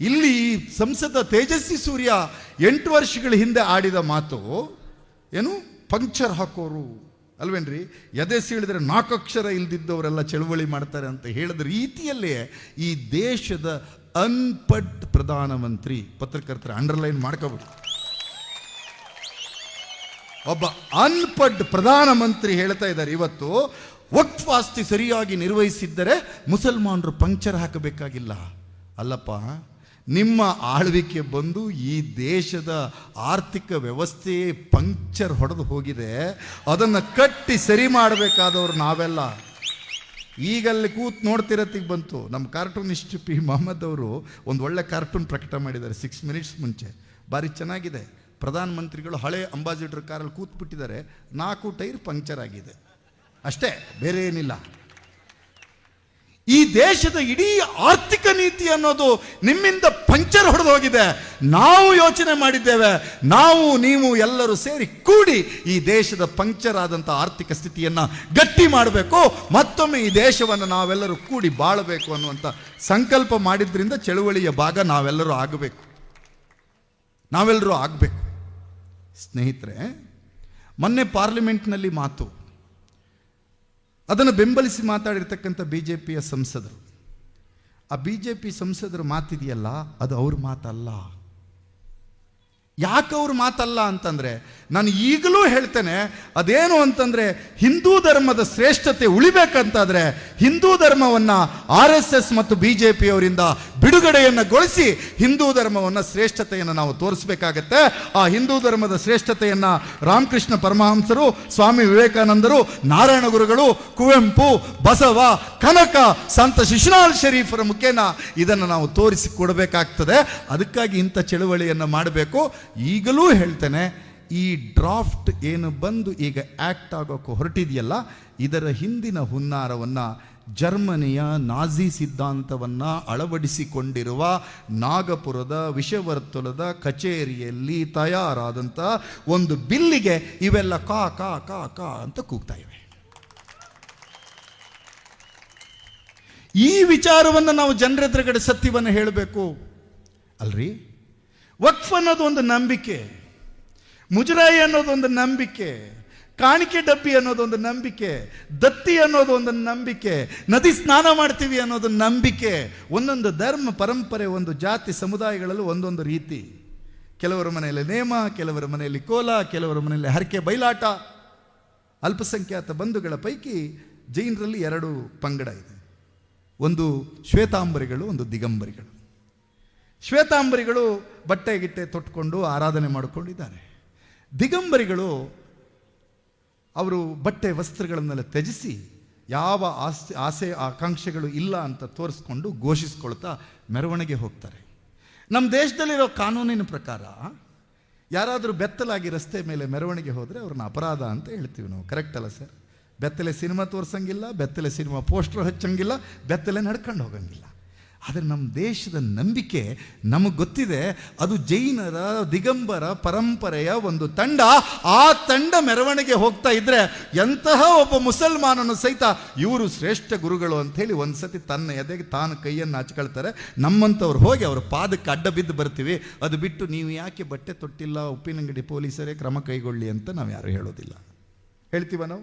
ಇಲ್ಲಿ ಸಂಸದ ತೇಜಸ್ವಿ ಸೂರ್ಯ ಎಂಟು ವರ್ಷಗಳ ಹಿಂದೆ ಆಡಿದ ಮಾತು, ಏನು? ಪಂಕ್ಚರ್ ಹಾಕೋರು. ಅಲ್ವೇನ್ರಿ? ಎದೆ ಸೀಳಿದ್ರೆ ನಾಲ್ಕಕ್ಷರ ಇಲ್ದಿದ್ದವರೆಲ್ಲ ಚಳುವಳಿ ಮಾಡ್ತಾರೆ ಅಂತ ಹೇಳಿದ ರೀತಿಯಲ್ಲೇ ಈ ದೇಶದ ಅನ್ಪಡ್ ಪ್ರಧಾನಮಂತ್ರಿ ಪತ್ರಕರ್ತರ ಅಂಡರ್ಲೈನ್ ಮಾಡ್ಕೋಬೇಕು. ಒಬ್ಬ ಅನ್ಪಡ್ ಪ್ರಧಾನಮಂತ್ರಿ ಹೇಳ್ತಾ ಇದ್ದಾರೆ. ಇವತ್ತು ವಕ್ಫ್ ಸರಿಯಾಗಿ ನಿರ್ವಹಿಸಿದ್ದರೆ ಮುಸಲ್ಮಾನರು ಪಂಕ್ಚರ್ ಹಾಕಬೇಕಾಗಿಲ್ಲ. ಅಲ್ಲಪ್ಪ ನಿಮ್ಮ ಆಳ್ವಿಕೆ ಬಂದು ಈ ದೇಶದ ಆರ್ಥಿಕ ವ್ಯವಸ್ಥೆ ಪಂಕ್ಚರ್ ಹೊಡೆದು ಹೋಗಿದೆ. ಅದನ್ನು ಕಟ್ಟಿ ಸರಿ ಮಾಡಬೇಕಾದವ್ರು ನಾವೆಲ್ಲ. ಈಗಲ್ಲಿ ಕೂತ್ ನೋಡ್ತಿರತ್ತಿಗೆ ಬಂತು. ನಮ್ಮ ಕಾರ್ಟೂನಿಸ್ಟ್ ಪಿ. ಮೊಹಮ್ಮದ್ ಅವರು ಒಂದು ಒಳ್ಳೆ ಕಾರ್ಟೂನ್ ಪ್ರಕಟ ಮಾಡಿದ್ದಾರೆ ಸಿಕ್ಸ್ ಮಿನಿಟ್ಸ್ ಮುಂಚೆ. ಭಾರಿ ಚೆನ್ನಾಗಿದೆ. ಪ್ರಧಾನಮಂತ್ರಿಗಳು ಹಳೆ ಅಂಬಾಸಿಡರ್ ಕಾರಲ್ಲಿ ಕೂತ್ಬಿಟ್ಟಿದ್ದಾರೆ. ನಾಲ್ಕು ಟೈರ್ ಪಂಕ್ಚರ್ ಆಗಿದೆ. ಅಷ್ಟೇ, ಬೇರೆ ಏನಿಲ್ಲ. ಈ ದೇಶದ ಇಡೀ ಆರ್ಥಿಕ ನೀತಿ ಅನ್ನೋದು ನಿಮ್ಮಿಂದ ಪಂಚರ್ ಹೊಡೆದು ಹೋಗಿದೆ ನಾವು ಯೋಚನೆ ಮಾಡಿದ್ದೇವೆ. ನಾವು, ನೀವು ಎಲ್ಲರೂ ಸೇರಿ ಕೂಡಿ ಈ ದೇಶದ ಪಂಕ್ಚರ್ ಆದಂಥ ಆರ್ಥಿಕ ಸ್ಥಿತಿಯನ್ನ ಗಟ್ಟಿ ಮಾಡಬೇಕು. ಮತ್ತೊಮ್ಮೆ ಈ ದೇಶವನ್ನು ನಾವೆಲ್ಲರೂ ಕೂಡಿ ಬಾಳಬೇಕು ಅನ್ನುವಂಥ ಸಂಕಲ್ಪ ಮಾಡಿದ್ರಿಂದ ಚಳುವಳಿಯ ಭಾಗ ನಾವೆಲ್ಲರೂ ಆಗಬೇಕು. ನಾವೆಲ್ಲರೂ ಆಗಬೇಕು. ಸ್ನೇಹಿತರೆ, ಮೊನ್ನೆ ಪಾರ್ಲಿಮೆಂಟ್ನಲ್ಲಿ ಮಾತು. ಅದನ್ನು ಬೆಂಬಲಿಸಿ ಮಾತಾಡಿರ್ತಕ್ಕಂಥ ಬಿ ಜೆ ಪಿಯ ಸಂಸದರು. ಆ ಬಿ ಜೆ ಪಿ ಸಂಸದರ ಮಾತಿದೆಯಲ್ಲ, ಅದು ಅವ್ರ ಮಾತಲ್ಲ. ಯಾಕೆ ಅವ್ರ ಮಾತಲ್ಲ ಅಂತಂದರೆ, ನಾನು ಈಗಲೂ ಹೇಳ್ತೇನೆ, ಅದೇನು ಅಂತಂದರೆ, ಹಿಂದೂ ಧರ್ಮದ ಶ್ರೇಷ್ಠತೆ ಉಳಿಬೇಕಂತಾದರೆ, ಹಿಂದೂ ಧರ್ಮವನ್ನು ಆರ್ ಎಸ್ ಎಸ್ ಮತ್ತು ಬಿ ಜೆ ಪಿಯವರಿಂದ ಬಿಡುಗಡೆಯನ್ನಗೊಳಿಸಿ ಹಿಂದೂ ಧರ್ಮವನ್ನು ಶ್ರೇಷ್ಠತೆಯನ್ನು ನಾವು ತೋರಿಸಬೇಕಾಗತ್ತೆ. ಆ ಹಿಂದೂ ಧರ್ಮದ ಶ್ರೇಷ್ಠತೆಯನ್ನು ರಾಮಕೃಷ್ಣ ಪರಮಹಂಸರು, ಸ್ವಾಮಿ ವಿವೇಕಾನಂದರು, ನಾರಾಯಣ ಗುರುಗಳು, ಕುವೆಂಪು, ಬಸವ, ಕನಕ, ಸಂತ ಶಿಶುನಾಲ್ ಶರೀಫರ ಮುಖೇನ ಇದನ್ನು ನಾವು ತೋರಿಸಿ ಕೊಡಬೇಕಾಗ್ತದೆ. ಅದಕ್ಕಾಗಿ ಇಂಥ ಚಳುವಳಿಯನ್ನು ಮಾಡಬೇಕು. ಈಗಲೂ ಹೇಳ್ತೇನೆ, ಈ ಡ್ರಾಫ್ಟ್ ಏನು ಬಂದು ಈಗ ಆ್ಯಕ್ಟ್ ಆಗೋಕೆ ಹೊರಟಿದೆಯಲ್ಲ, ಇದರ ಹಿಂದಿನ ಹುನ್ನಾರವನ್ನು ಜರ್ಮನಿಯ ನಾಜಿ ಸಿದ್ಧಾಂತವನ್ನು ಅಳವಡಿಸಿಕೊಂಡಿರುವ ನಾಗಪುರದ ವಿಷವರ್ತುಲದ ಕಚೇರಿಯಲ್ಲಿ ತಯಾರಾದಂಥ ಒಂದು ಬಿಲ್ಲಿಗೆ ಇವೆಲ್ಲ ಕಾ ಕಾ ಕಾ ಕಾ ಅಂತ ಕೂಗ್ತಾ ಇವೆ. ಈ ವಿಚಾರವನ್ನು ನಾವು ಜನರ ಎದುರುಗಡೆ ಸತ್ಯವನ್ನು ಹೇಳಬೇಕು. ಅಲ್ರಿ? ವಕ್ಫ್ ಅನ್ನೋದು ಒಂದು ನಂಬಿಕೆ, ಮುಜರಾಯಿ ಅನ್ನೋದೊಂದು ನಂಬಿಕೆ, ಕಾಣಿಕೆ ಡಬ್ಬಿ ಅನ್ನೋದೊಂದು ನಂಬಿಕೆ, ದತ್ತಿ ಅನ್ನೋದು ಒಂದು ನಂಬಿಕೆ, ನದಿ ಸ್ನಾನ ಮಾಡ್ತೀವಿ ಅನ್ನೋದು ನಂಬಿಕೆ. ಒಂದೊಂದು ಧರ್ಮ ಪರಂಪರೆ, ಒಂದು ಜಾತಿ ಸಮುದಾಯಗಳಲ್ಲೂ ಒಂದೊಂದು ರೀತಿ. ಕೆಲವರ ಮನೆಯಲ್ಲಿ ನೇಮ, ಕೆಲವರ ಮನೆಯಲ್ಲಿ ಕೋಲ, ಕೆಲವರ ಮನೆಯಲ್ಲಿ ಹರಕೆ ಬಯಲಾಟ ಅಲ್ಪಸಂಖ್ಯಾತ ಬಂಧುಗಳ ಪೈಕಿ ಜೈನರಲ್ಲಿ ಎರಡು ಪಂಗಡ ಇದೆ. ಒಂದು ಶ್ವೇತಾಂಬರಿಗಳು, ಒಂದು ದಿಗಂಬರಿಗಳು. ಶ್ವೇತಾಂಬರಿಗಳು ಬಟ್ಟೆ ಗಿಟ್ಟೆ ತೊಟ್ಕೊಂಡು ಆರಾಧನೆ ಮಾಡಿಕೊಂಡಿದ್ದಾರೆ. ದಿಗಂಬರಿಗಳು ಅವರು ಬಟ್ಟೆ ವಸ್ತ್ರಗಳನ್ನೆಲ್ಲ ತ್ಯಜಿಸಿ ಯಾವ ಆಸೆ ಆಸೆ, ಆಕಾಂಕ್ಷೆಗಳು ಇಲ್ಲ ಅಂತ ತೋರಿಸ್ಕೊಂಡು ಘೋಷಿಸ್ಕೊಳ್ತಾ ಮೆರವಣಿಗೆ ಹೋಗ್ತಾರೆ. ನಮ್ಮ ದೇಶದಲ್ಲಿರೋ ಕಾನೂನಿನ ಪ್ರಕಾರ ಯಾರಾದರೂ ಬೆತ್ತಲಾಗಿ ರಸ್ತೆ ಮೇಲೆ ಮೆರವಣಿಗೆ ಹೋದರೆ ಅವ್ರನ್ನ ಅಪರಾಧ ಅಂತ ಹೇಳ್ತೀವಿ ನಾವು. ಕರೆಕ್ಟ್ ಅಲ್ಲ ಸರ್ ಬೆತ್ತಲೆ ಸಿನಿಮಾ ತೋರ್ಸಂಗಿಲ್ಲ, ಬೆತ್ತಲೆ ಸಿನಿಮಾ ಪೋಸ್ಟರ್ ಹಚ್ಚಂಗಿಲ್ಲ, ಬೆತ್ತಲೆ ನಡ್ಕೊಂಡು ಹೋಗಂಗಿಲ್ಲ. ಆದರೆ ನಮ್ಮ ದೇಶದ ನಂಬಿಕೆ ನಮಗೆ ಗೊತ್ತಿದೆ, ಅದು ಜೈನರ, ದಿಗಂಬರ ಪರಂಪರೆಯ ಒಂದು ತಂಡ. ಆ ತಂಡ ಮೆರವಣಿಗೆ ಹೋಗ್ತಾ ಇದ್ರೆ ಎಂತಹ ಒಬ್ಬ ಮುಸಲ್ಮಾನನು ಸಹಿತ ಇವರು ಶ್ರೇಷ್ಠ ಗುರುಗಳು ಅಂಥೇಳಿ ಒಂದ್ಸತಿ ತನ್ನ ಎದೆಗೆ ತಾನು ಕೈಯನ್ನು ಹಚ್ಕೊಳ್ತಾರೆ. ನಮ್ಮಂಥವ್ರು ಹೋಗಿ ಅವ್ರ ಪಾದಕ್ಕೆ ಅಡ್ಡ ಬಿದ್ದು ಬರ್ತೀವಿ. ಅದು ಬಿಟ್ಟು ನೀವು ಯಾಕೆ ಬಟ್ಟೆ ತೊಟ್ಟಿಲ್ಲ, ಉಪ್ಪಿನಂಗಡಿ ಪೊಲೀಸರೇ ಕ್ರಮ ಕೈಗೊಳ್ಳಿ ಅಂತ ನಾವು ಯಾರು ಹೇಳೋದಿಲ್ಲ. ಹೇಳ್ತೀವ ನಾವು?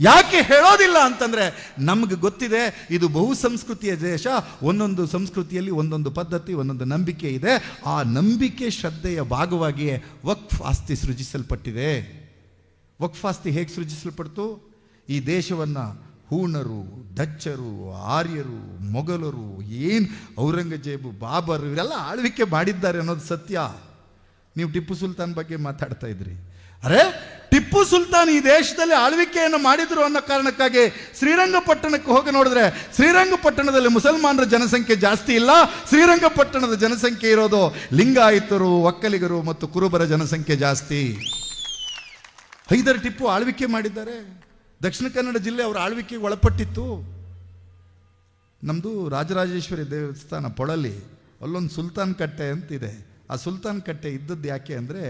ಯಾಕೆ ಹೇಳೋದಿಲ್ಲ ಅಂತಂದರೆ ನಮಗೆ ಗೊತ್ತಿದೆ ಇದು ಬಹು ಸಂಸ್ಕೃತಿಯ ದೇಶ, ಒಂದೊಂದು ಸಂಸ್ಕೃತಿಯಲ್ಲಿ ಒಂದೊಂದು ಪದ್ಧತಿ, ಒಂದೊಂದು ನಂಬಿಕೆ ಇದೆ. ಆ ನಂಬಿಕೆ ಶ್ರದ್ಧೆಯ ಭಾಗವಾಗಿಯೇ ವಕ್ಫ್ ಆಸ್ತಿ ಸೃಜಿಸಲ್ಪಟ್ಟಿದೆ. ವಕ್ಫ್ ಆಸ್ತಿ ಹೇಗೆ ಸೃಜಿಸಲ್ಪಡ್ತು? ಈ ದೇಶವನ್ನು ಹೂಣರು, ಡಚ್ಚರು, ಆರ್ಯರು, ಮೊಘಲರು, ಏನು ಔರಂಗಜೇಬು, ಬಾಬರು, ಇವರೆಲ್ಲ ಆಳ್ವಿಕೆ ಮಾಡಿದ್ದಾರೆ ಅನ್ನೋದು ಸತ್ಯ. ನೀವು ಟಿಪ್ಪು ಸುಲ್ತಾನ್ ಬಗ್ಗೆ ಮಾತಾಡ್ತಾ ಇದ್ರಿ. ಅರೆ, ಟಿಪ್ಪು ಸುಲ್ತಾನ್ ಈ ದೇಶದಲ್ಲಿ ಆಳ್ವಿಕೆಯನ್ನು ಮಾಡಿದ್ರು ಅನ್ನೋ ಕಾರಣಕ್ಕಾಗಿ ಶ್ರೀರಂಗಪಟ್ಟಣಕ್ಕೆ ಹೋಗಿ ನೋಡಿದ್ರೆ ಶ್ರೀರಂಗಪಟ್ಟಣದಲ್ಲಿ ಮುಸಲ್ಮಾನರ ಜನಸಂಖ್ಯೆ ಜಾಸ್ತಿ ಇಲ್ಲ, ಶ್ರೀರಂಗಪಟ್ಟಣದ ಜನಸಂಖ್ಯೆ ಇರೋದು ಲಿಂಗಾಯಿತರು, ಒಕ್ಕಲಿಗರು ಮತ್ತು ಕುರುಬರ ಜನಸಂಖ್ಯೆ ಜಾಸ್ತಿ. ಹೈದರ್ ಟಿಪ್ಪು ಆಳ್ವಿಕೆ ಮಾಡಿದ್ದಾರೆ. ದಕ್ಷಿಣ ಕನ್ನಡ ಜಿಲ್ಲೆ ಅವರ ಆಳ್ವಿಕೆಗೆ ಒಳಪಟ್ಟಿತ್ತು. ನಮ್ಮದು ರಾಜರಾಜೇಶ್ವರಿ ದೇವಸ್ಥಾನ ಪೊಳಲಿ, ಅಲ್ಲೊಂದು ಸುಲ್ತಾನ್ ಕಟ್ಟೆ ಅಂತಿದೆ. ಆ ಸುಲ್ತಾನ್ ಕಟ್ಟೆ ಇದ್ದದ್ದು ಯಾಕೆ ಅಂದರೆ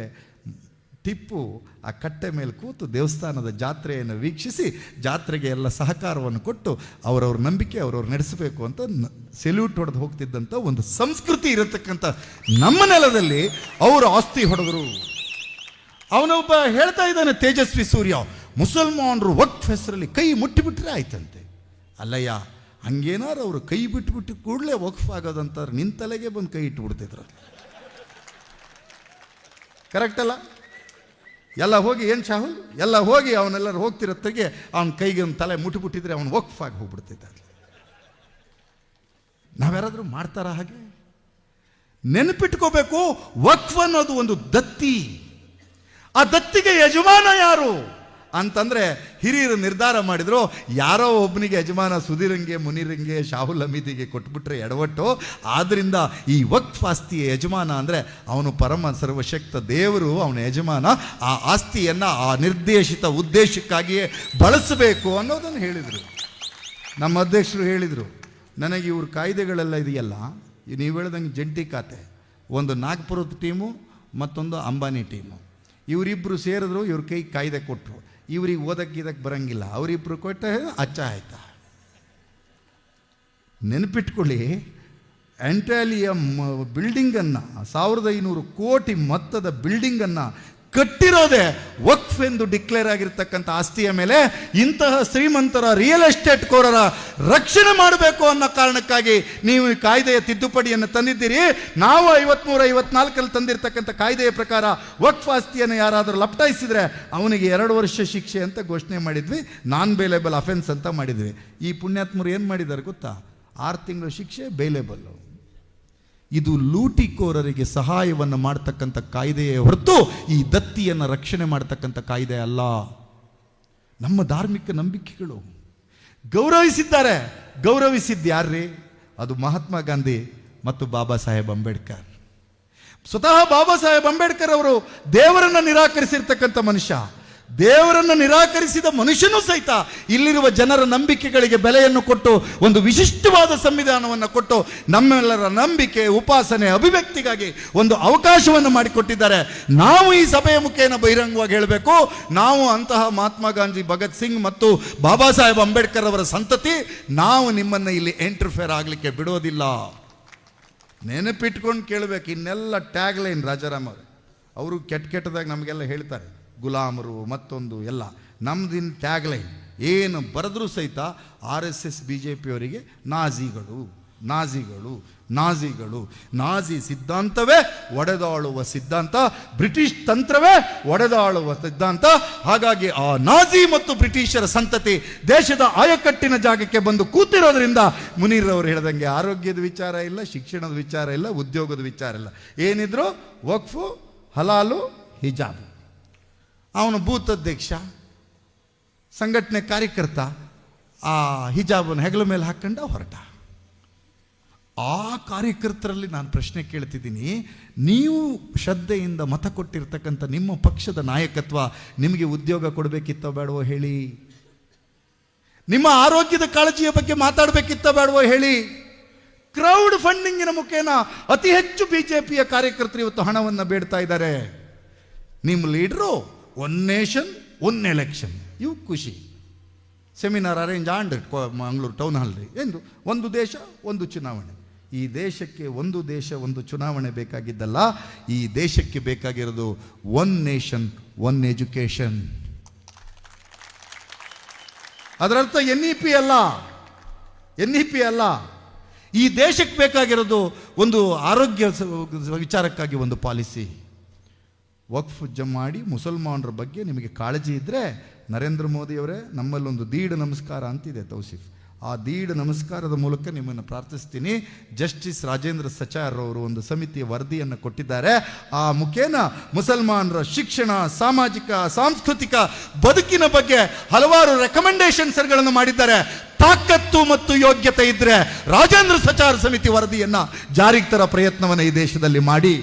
ಟಿಪ್ಪು ಆ ಕಟ್ಟೆ ಮೇಲೆ ಕೂತು ದೇವಸ್ಥಾನದ ಜಾತ್ರೆಯನ್ನು ವೀಕ್ಷಿಸಿ ಜಾತ್ರೆಗೆ ಎಲ್ಲ ಸಹಕಾರವನ್ನು ಕೊಟ್ಟು ಅವರವ್ರ ನಂಬಿಕೆ ಅವರವ್ರು ನಡೆಸಬೇಕು ಅಂತ ಸೆಲ್ಯೂಟ್ ಹೊಡೆದು ಹೋಗ್ತಿದ್ದಂಥ ಒಂದು ಸಂಸ್ಕೃತಿ ಇರತಕ್ಕಂಥ ನಮ್ಮ ನೆಲದಲ್ಲಿ ಅವರು ಆಸ್ತಿ ಹೊಡೆದರು. ಅವನೊಬ್ಬ ಹೇಳ್ತಾ ಇದ್ದಾನೆ, ತೇಜಸ್ವಿ ಸೂರ್ಯ, ಮುಸಲ್ಮಾನರು ವಕ್ಫ್ ಹೆಸರಲ್ಲಿ ಕೈ ಮುಟ್ಟಿಬಿಟ್ರೆ ಆಯ್ತಂತೆ. ಅಲ್ಲಯ್ಯ, ಹಂಗೇನಾರು ಅವರು ಕೈ ಬಿಟ್ಬಿಟ್ಟು ಕೂಡಲೇ ವಕ್ಫ್ ಆಗೋದಂತಾರೆ ನಿನ್ನ ತಲೆಗೆ ಬಂದು ಕೈ ಇಟ್ಬಿಡ್ತಿದ್ರು. ಕರೆಕ್ಟ್ ಅಲ್ಲ? ಎಲ್ಲ ಹೋಗಿ ಏನು ಶಾಹುಲ್ ಎಲ್ಲ ಹೋಗಿ ಅವನೆಲ್ಲರೂ ಹೋಗ್ತಿರತ್ತಿಗೆ ಅವನ ಕೈಗೆ ಒಂದು ತಲೆ ಮುಟ್ಟಿಬಿಟ್ಟಿದ್ರೆ ಅವನು ಆಗಿ ಹೋಗ್ಬಿಡ್ತಿದ್ದ ನಾವ್ಯಾರಾದರೂ ಮಾಡ್ತಾರ ಹಾಗೆ? ನೆನಪಿಟ್ಕೋಬೇಕು, ವಕ್ಫ್ ಅನ್ನೋದು ಒಂದು ದತ್ತಿ. ಆ ದತ್ತಿಗೆ ಯಜಮಾನ ಯಾರು? ಅಂತಂದ್ರೆ ಹಿರಿಯರು ನಿರ್ಧಾರ ಮಾಡಿದರು, ಯಾರೋ ಒಬ್ಬನಿಗೆ ಯಜಮಾನ ಸುಧೀರಂಗೆ, ಮುನಿರಂಗೆ, ಶಾಹುಲ್ ಹಮೀದಿಗೆ ಕೊಟ್ಬಿಟ್ರೆ ಎಡವಟ್ಟು. ಆದ್ದರಿಂದ ಈ ವಕ್ಫ್ ಆಸ್ತಿಯ ಯಜಮಾನ ಅಂದರೆ ಅವನು ಪರಮ ಸರ್ವಶಕ್ತ ದೇವರು, ಅವನ ಯಜಮಾನ ಆ ಆಸ್ತಿಯನ್ನು ಆ ನಿರ್ದೇಶಿತ ಉದ್ದೇಶಕ್ಕಾಗಿಯೇ ಬಳಸಬೇಕು ಅನ್ನೋದನ್ನು ಹೇಳಿದರು. ನಮ್ಮ ಅಧ್ಯಕ್ಷರು ಹೇಳಿದರು, ನನಗೆ ಇವ್ರ ಕಾಯ್ದೆಗಳೆಲ್ಲ ಇದೆಯಲ್ಲ, ನೀವು ಹೇಳ್ದಂಗೆ ಜಂಟಿ ಖಾತೆ, ಒಂದು ನಾಗ್ಪುರದ ಟೀಮು ಮತ್ತೊಂದು ಅಂಬಾನಿ ಟೀಮು. ಇವರಿಬ್ಬರು ಸೇರಿದ್ರು, ಇವ್ರ ಕೈ ಕಾಯ್ದೆ ಕೊಟ್ಟರು ಇವ್ರಿಗೆ ಓದಕ್ಕೆ ಇದಕ್ಕೆ ಬರಂಗಿಲ್ಲ. ಅವರಿಬ್ಬರು ಕೊಟ್ಟ ಅಚ್ಚ ಆಯ್ತಾ? ನೆನಪಿಟ್ಕೊಳ್ಳಿ ಎಂಟ್ಯಾಲಿಯ ಬಿಲ್ಡಿಂಗನ್ನು ಸಾವಿರದ ಐನೂರು ಕೋಟಿ ಮೊತ್ತದ ಬಿಲ್ಡಿಂಗನ್ನು ಕಟ್ಟಿರೋದೇ ವಕ್ಫ್ ಎಂದು ಡಿಕ್ಲೇರ್ ಆಗಿರ್ತಕ್ಕಂಥ ಆಸ್ತಿಯ ಮೇಲೆ ಇಂತಹ ಶ್ರೀಮಂತರ ರಿಯಲ್ ಎಸ್ಟೇಟ್ ಕೋರರ ರಕ್ಷಣೆ ಮಾಡಬೇಕು ಅನ್ನೋ ಕಾರಣಕ್ಕಾಗಿ ನೀವು ಈ ಕಾಯ್ದೆಯ ತಿದ್ದುಪಡಿಯನ್ನು ತಂದಿದ್ದೀರಿ. ನಾವು ಐವತ್ಮೂರ ಐವತ್ನಾಲ್ಕಲ್ಲಿ ತಂದಿರತಕ್ಕಂಥ ಕಾಯ್ದೆಯ ಪ್ರಕಾರ ವಕ್ಫ್ ಆಸ್ತಿಯನ್ನು ಯಾರಾದರೂ ಲಪ್ಟಾಯಿಸಿದರೆ ಅವನಿಗೆ ಎರಡು ವರ್ಷ ಶಿಕ್ಷೆ ಅಂತ ಘೋಷಣೆ ಮಾಡಿದ್ವಿ. ನಾನ್ ಬೇಲೇಬಲ್ ಅಫೆನ್ಸ್ ಅಂತ ಮಾಡಿದ್ವಿ. ಈ ಪುಣ್ಯಾತ್ಮರು ಏನು ಮಾಡಿದ್ದಾರೆ ಗೊತ್ತಾ? ಆರು ತಿಂಗಳ ಶಿಕ್ಷೆ ಬೇಲೇಬಲ್ಲು ಇದು ಲೂಟಿಕೋರರಿಗೆ ಸಹಾಯವನ್ನು ಮಾಡ್ತಕ್ಕಂಥ ಕಾಯ್ದೆಯೇ ಹೊರತು ಈ ದತ್ತಿಯನ್ನು ರಕ್ಷಣೆ ಮಾಡ್ತಕ್ಕಂಥ ಕಾಯ್ದೆ ಅಲ್ಲ. ನಮ್ಮ ಧಾರ್ಮಿಕ ನಂಬಿಕೆಗಳು ಗೌರವಿಸಿದ್ದಾರೆ. ಗೌರವಿಸಿದ್ದು ಯಾರ್ರೀ? ಅದು ಮಹಾತ್ಮ ಗಾಂಧಿ ಮತ್ತು ಬಾಬಾ ಸಾಹೇಬ್ ಅಂಬೇಡ್ಕರ್. ಸ್ವತಃ ಬಾಬಾ ಸಾಹೇಬ್ ಅಂಬೇಡ್ಕರ್ ಅವರು ದೇವರನ್ನು ನಿರಾಕರಿಸಿರ್ತಕ್ಕಂಥ ಮನುಷ್ಯ. ದೇವರನ್ನು ನಿರಾಕರಿಸಿದ ಮನುಷ್ಯನೂ ಸಹಿತ ಇಲ್ಲಿರುವ ಜನರ ನಂಬಿಕೆಗಳಿಗೆ ಬೆಲೆಯನ್ನು ಕೊಟ್ಟು, ಒಂದು ವಿಶಿಷ್ಟವಾದ ಸಂವಿಧಾನವನ್ನು ಕೊಟ್ಟು, ನಮ್ಮೆಲ್ಲರ ನಂಬಿಕೆ, ಉಪಾಸನೆ, ಅಭಿವ್ಯಕ್ತಿಗಾಗಿ ಒಂದು ಅವಕಾಶವನ್ನು ಮಾಡಿಕೊಟ್ಟಿದ್ದಾರೆ. ನಾವು ಈ ಸಭೆಯ ಮುಖೇನ ಬಹಿರಂಗವಾಗಿ ಹೇಳಬೇಕು. ನಾವು ಅಂತಹ ಮಹಾತ್ಮ ಗಾಂಧಿ, ಭಗತ್ ಸಿಂಗ್ ಮತ್ತು ಬಾಬಾ ಸಾಹೇಬ್ ಅಂಬೇಡ್ಕರ್ ಅವರ ಸಂತತಿ, ನಾವು ನಿಮ್ಮನ್ನು ಇಲ್ಲಿ ಎಂಟರ್ಫೇರ್ ಆಗಲಿಕ್ಕೆ ಬಿಡೋದಿಲ್ಲ. ನೆನಪಿಟ್ಕೊಂಡು ಕೇಳಬೇಕು. ಇನ್ನೆಲ್ಲ ಟ್ಯಾಗ್ ಲೈನ್ ರಾಜಾರಾಮ್ ಅವರು. ಅವರು ಕೆಟ್ಟ ಕೆಟ್ಟದಾಗ ನಮಗೆಲ್ಲ ಹೇಳ್ತಾರೆ. ಗುಲಾಮರು, ಮತ್ತೊಂದು ಎಲ್ಲ. ನಮ್ದಿನ ಟ್ಯಾಗ್ಲೈನ್ ಏನು ಬರೆದ್ರೂ ಸಹಿತ R S S B J ಪಿಯವರಿಗೆ ನಾಜಿಗಳು ನಾಜಿಗಳು ನಾಜಿಗಳು. ನಾಜಿ ಸಿದ್ಧಾಂತವೇ ಒಡೆದಾಳುವ ಸಿದ್ಧಾಂತ, ಬ್ರಿಟಿಷ್ ತಂತ್ರವೇ ಒಡೆದಾಳುವ ಸಿದ್ಧಾಂತ. ಹಾಗಾಗಿ ಆ ನಾಜಿ ಮತ್ತು ಬ್ರಿಟಿಷರ ಸಂತತಿ ದೇಶದ ಆಯಕಟ್ಟಿನ ಜಾಗಕ್ಕೆ ಬಂದು ಕೂತಿರೋದ್ರಿಂದ ಮುನೀರ್ ಅವರು ಹೇಳ್ದಂಗೆ ಆರೋಗ್ಯದ ವಿಚಾರ ಇಲ್ಲ, ಶಿಕ್ಷಣದ ವಿಚಾರ ಇಲ್ಲ, ಉದ್ಯೋಗದ ವಿಚಾರ ಇಲ್ಲ. ಏನಿದ್ರು ವಕ್ಫು, ಹಲಾಲು, ಹಿಜಾಬ್. ಅವನು ಬೂತ್ ಅಧ್ಯಕ್ಷ, ಸಂಘಟನೆ ಕಾರ್ಯಕರ್ತ, ಆ ಹಿಜಾಬನ್ನು ಹೆಗಲ ಮೇಲೆ ಹಾಕೊಂಡ ಹೊರಟ. ಆ ಕಾರ್ಯಕರ್ತರಲ್ಲಿ ನಾನು ಪ್ರಶ್ನೆ ಕೇಳ್ತಿದ್ದೀನಿ, ನೀವು ಶ್ರದ್ಧೆಯಿಂದ ಮತ ಕೊಟ್ಟಿರ್ತಕ್ಕಂಥ ನಿಮ್ಮ ಪಕ್ಷದ ನಾಯಕತ್ವ ನಿಮಗೆ ಉದ್ಯೋಗ ಕೊಡಬೇಕಿತ್ತೋ ಬೇಡವೋ ಹೇಳಿ? ನಿಮ್ಮ ಆರೋಗ್ಯದ ಕಾಳಜಿಯ ಬಗ್ಗೆ ಮಾತಾಡಬೇಕಿತ್ತೋ ಬೇಡವೋ ಹೇಳಿ? ಕ್ರೌಡ್ ಫಂಡಿಂಗಿನ ಮುಖೇನ ಅತಿ ಹೆಚ್ಚು ಬಿಜೆಪಿಯ ಕಾರ್ಯಕರ್ತರು ಇವತ್ತು ಹಣವನ್ನು ಬೇಡ್ತಾ ಇದ್ದಾರೆ. ನಿಮ್ಮ leader one nation one election ಇವು ಖುಷಿ seminar arrange and Mangaluru town hall ರೀ ಎಂದು ಒಂದು ದೇಶ ಒಂದು ಚುನಾವಣೆ ಈ ದೇಶಕ್ಕೆ ಒಂದು ದೇಶ, ಒಂದು ಚುನಾವಣೆ ಬೇಕಾಗಿದ್ದಲ್ಲ, ಈ ದೇಶಕ್ಕೆ ಬೇಕಾಗಿರೋದು ಒನ್ ನೇಷನ್ ಒನ್ ಎಜುಕೇಶನ್ ಅದರರ್ಥ ಎನ್ ಇ ಪಿ ಅಲ್ಲ ಎನ್ ಇ ಪಿ ಅಲ್ಲ, ಈ ದೇಶಕ್ಕೆ ಬೇಕಾಗಿರೋದು ಒಂದು ಆರೋಗ್ಯ ವಿಚಾರಕ್ಕಾಗಿ ಒಂದು ಪಾಲಿಸಿ ವಕ್ಫ್ ಮಾಡಿ ಮುಸಲ್ಮಾನರ ಬಗ್ಗೆ ನಿಮಗೆ ಕಾಳಜಿ ಇದ್ದರೆ ನರೇಂದ್ರ ಮೋದಿಯವರೇ ನಮ್ಮಲ್ಲೊಂದು ದೀಢ ನಮಸ್ಕಾರ ಅಂತಿದೆ ತೌಸಿಫ್. ಆ ದೀಢ ನಮಸ್ಕಾರದ ಮೂಲಕ ನಿಮ್ಮನ್ನು ಪ್ರಾರ್ಥಿಸ್ತೀನಿ. ಜಸ್ಟಿಸ್ ರಾಜೇಂದ್ರ ಸಚಾರ್ ಅವರು ಒಂದು ಸಮಿತಿಯ ವರದಿಯನ್ನು ಕೊಟ್ಟಿದ್ದಾರೆ. ಆ ಮುಖೇನ ಮುಸಲ್ಮಾನರ ಶಿಕ್ಷಣ, ಸಾಮಾಜಿಕ, ಸಾಂಸ್ಕೃತಿಕ ಬದುಕಿನ ಬಗ್ಗೆ ಹಲವಾರು ರೆಕಮೆಂಡೇಶನ್ಸ್ಗಳನ್ನು ಮಾಡಿದ್ದಾರೆ. ತಾಕತ್ತು ಮತ್ತು ಯೋಗ್ಯತೆ ಇದ್ದರೆ ರಾಜೇಂದ್ರ ಸಚಾರ್ ಸಮಿತಿ ವರದಿಯನ್ನು ಜಾರಿಗೆ ತರ ಪ್ರಯತ್ನವನ್ನು ಈ ದೇಶದಲ್ಲಿ ಮಾಡಿ.